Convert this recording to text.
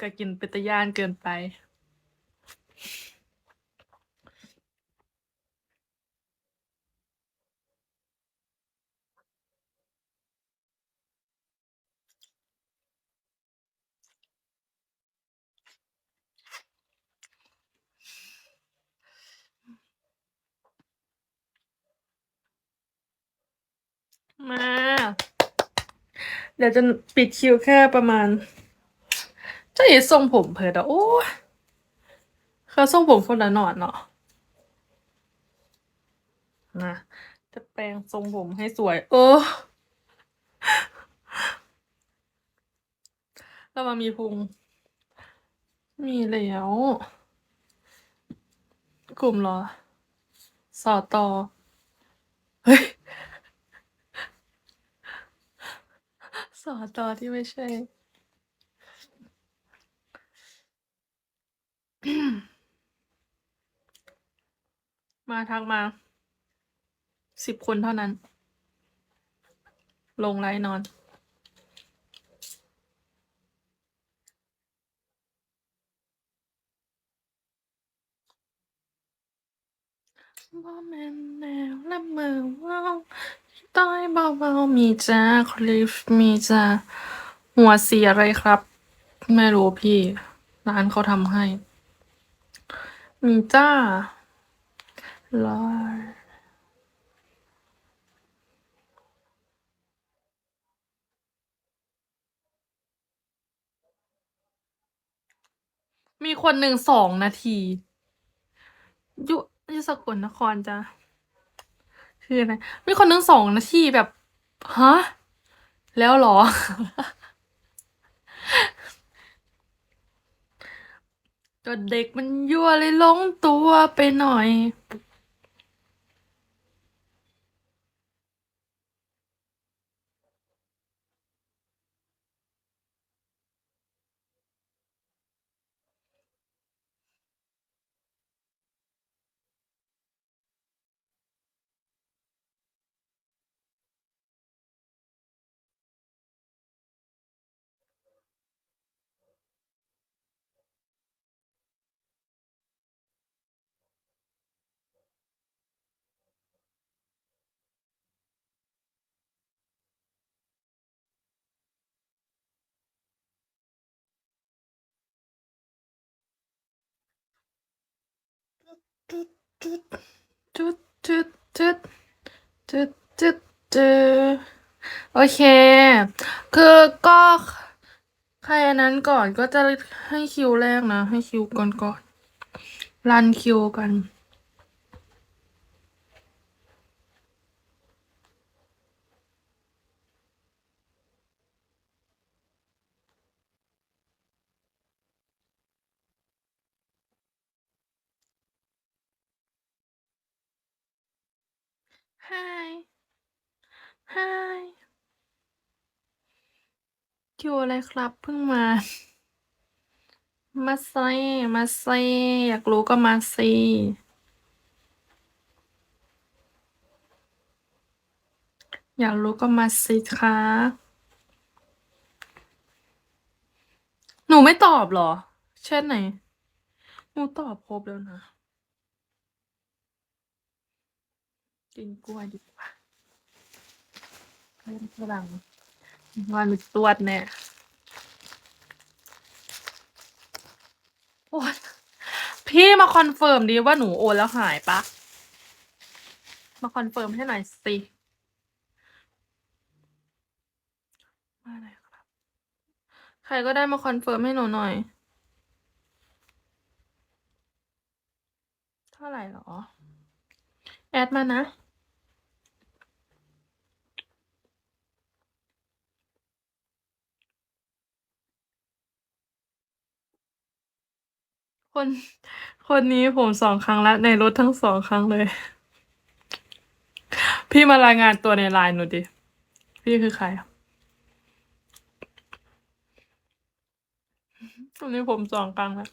ก็กินเป็นตะย่านเกินไป มา เดี๋ยวจะปิดคิวแค่ประมาณ จะอีทรงผมเพิดอะโอ้เขาทรงผมคนละหนอนเนาะนะจะแปลงทรงผมให้สวย เออแล้วมามีพุง มีแล้วกลุ่มหรอ สอตอเฮ้ย สอตอที่ไม่ใช่ มาทักมาสิบคนเท่านั้น ลงไลน์นอน บ่แม่นแนวและเมอเว่าต้อยเบาๆมีจ้าคลิฟมีจ้าหัวสีอะไรครับ ไม่รู้พี่ ร้านเขาทำให้ มีจ้า ลอยมีคนหนึ่งสองนาทียู่อยู่สกลนครจ้ะคืออะไรมีคนหนึ่งสองนาทีแบบฮะแล้วหรอก็เด็กมันยั่วเลยลงตัวไปหน่อย จุดจุดจุดจุดจุดจุดจุดจุดโอเค คือก็ใครอันนั้นก่อนก็จะให้คิวแรกนะ ให้คิวก่อนก่อนรันคิวกัน Hi Hi คิวอะไรครับเพิ่งมา มาเซมาเซอยากรู้ก็มาสิอยากรู้ก็มาสิคะหนูไม่ตอบหรอ เช่นไหน หนูตอบครบแล้วนะ กินกล้วยดีกว่าเล่นฝรั่งวันมีตรวจแน่โอ้ยพี่มาคอนเฟิร์มดีว่าหนูโอนแล้วหายปะ มาคอนเฟิร์มให้หน่อยสิมาไหนครับ ใครก็ได้มาคอนเฟิร์มให้หนูหน่อย เท่าไหร่หรอ แอดมานะ คน คนนี้ผมสองครั้งแล้ว ในรถทั้งสองครั้งเลย พี่มารายงานตัวในไลน์หนูดิ พี่คือใครอะวันนี้ผมสองครั้งแล้ว